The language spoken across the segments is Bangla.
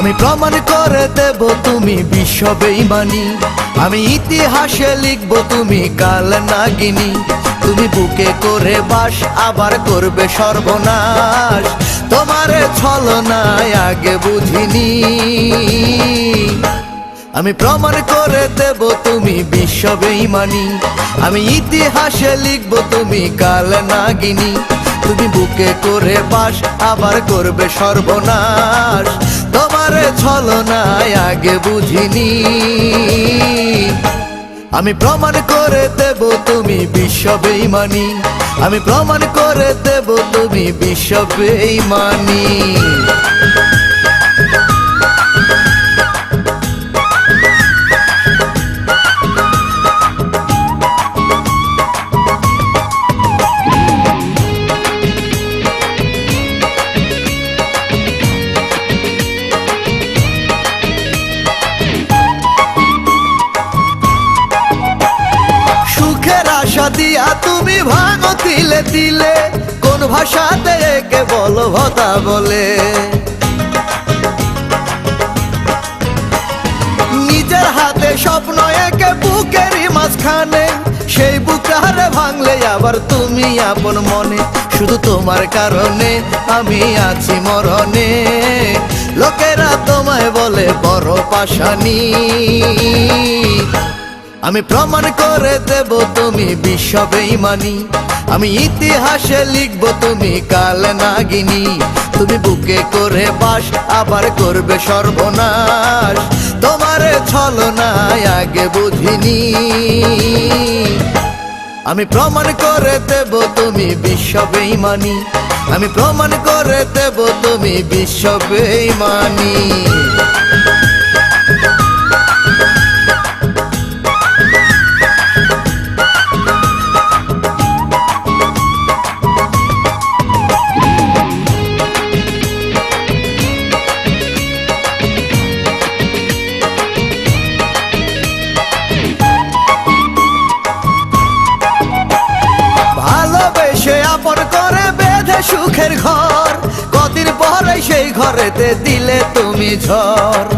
আমি প্রমাণ করে দেব তুমি বিশ্ব বেইমানি আমি ইতিহাসে লিখব তুমি কাল নাগিনী। তুমি বুকে করে বাস, আবার করবে সর্বনাশ। তোমারে ছলনায় আগে বুঝিনি। আমি প্রমাণ করে দেব তুমি বিশ্ব বেইমানি আমি ইতিহাসে লিখব তুমি কাল নাগিনী। তুমি বুকে করে বাস, আবার করবে সর্বনাশ। ছলনায় আগে বুঝিনি। আমি প্রমাণ করে দেব তুমি বিশ্ব বেইমানি। আমি প্রমাণ করে দেব তুমি বিশ্ব বেইমানি। আশা দিয়া তুমি ভাঙো তিলে তিলে। কোন ভাষাতে একে বলো ভতা বলে। নিজের হাতে স্বপ্ন একে বুকেরই মাঝখানে। সেই বুকারে ভাঙলে আবার তুমি আপন মনে। শুধু তোমার কারণে আমি আছি মরণে। লোকেরা তোমায় বলে বড় পাশানি আমি প্রমাণ করে দেব তুমি বিশ্ব বেইমানি আমি ইতিহাসে লিখব তুমি কাল নাগিনী। তুমি বুকে করে বাস, আবার করবে সর্বনাশ। তোমারে ছলনায় আগে বুঝিনি। আমি প্রমাণ করে দেব তুমি বিশ্ব বেইমানি আমি প্রমাণ করে দেব তুমি বিশ্ব বেইমানি সুখের ঘর। কদিন পরে সেই ঘরেতে দিলে তুমি ঝড়।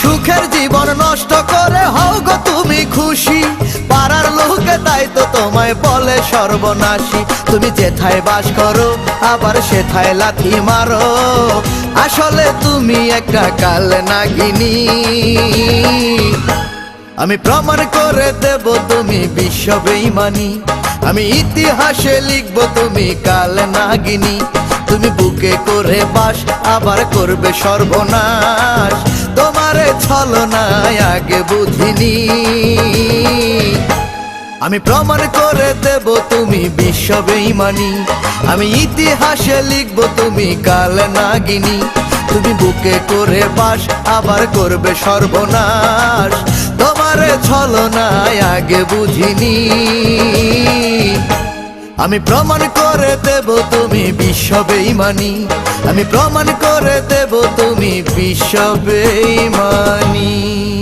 সুখের জীবন নষ্ট করে হও গো তুমি খুশি। পাড়ার লোকে তাই তো তোমায় বলে সর্বনাশী। তুমি যেথায় বাস করো, আবার সেথায় লাথি মারো। আসলে তুমি একটা কাল নাগিনী। আমি প্রমাণ করে দেব তুমি বিশ্ব বেইমানি আমি ইতিহাসে লিখব তুমি কাল নাগিনী। তুমি বুকে করে বাস, আবার করবে সর্বনাশ। তোমারে ছলনায় আগে বুঝিনি। আমি প্রমাণ করে দেব তুমি বিশ্ব বেইমানি আমি ইতিহাসে লিখব তুমি কাল নাগিনী। তুমি বুকে করে বাস, আবার করবে সর্বনাশ। তোমারে ছলনায় আগে বুঝিনি। আমি প্রমাণ করে দেব তুমি বিশ্ববেই মানি। আমি প্রমাণ করে দেব তুমি বিশ্ব বেইমানি